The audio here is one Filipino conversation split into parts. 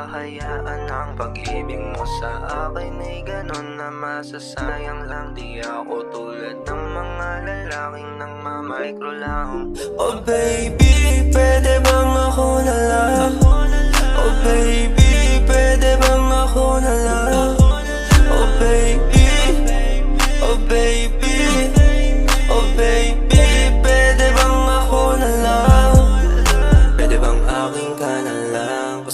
hahayaan ang pag-ibig mo sa akin. Ay ganun na masasayang lang. Di ako tulad ng mga lalaking nang mamicro lang. Oh baby, pwede bang ako na lang? Oh baby, pwede bang ako na lang? Oh baby, oh baby, oh baby, pwede bang ako na lang? Pwede bang aking ka na lang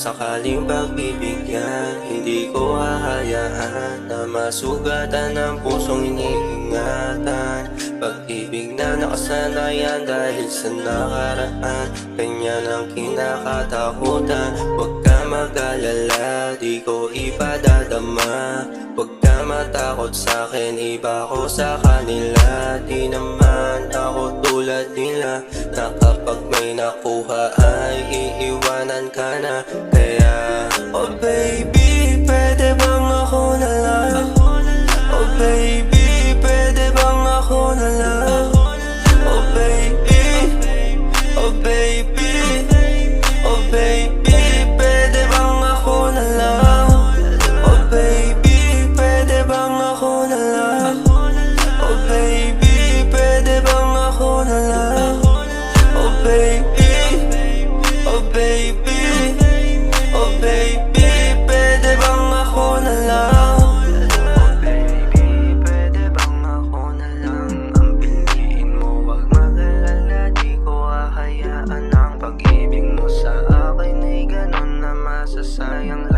sakaling pagbibigyan Hindi ko hahayaan Na masugatan ang pusong iniingatan. Pag-ibig na nakasanayan Dahil sa nakaraan Ganyan ang kinakatakutan. Huwag ka mag-alala Di ko ipadadama. Huwag ka matakot sa akin Iba ko sa kanila. Di naman ako tulad nila Na kapag may nakuha ay iiwanan ka na Kaya Oh baby, pwede bang ako na lang? Oh baby, pwede bang ako na lang? Oh baby, oh baby, oh baby, pwede bang ako na lang? Oh baby, pwede bang ako na lang? Oh baby, pwede bang ako na lang? Oh baby, oh baby, hahayaan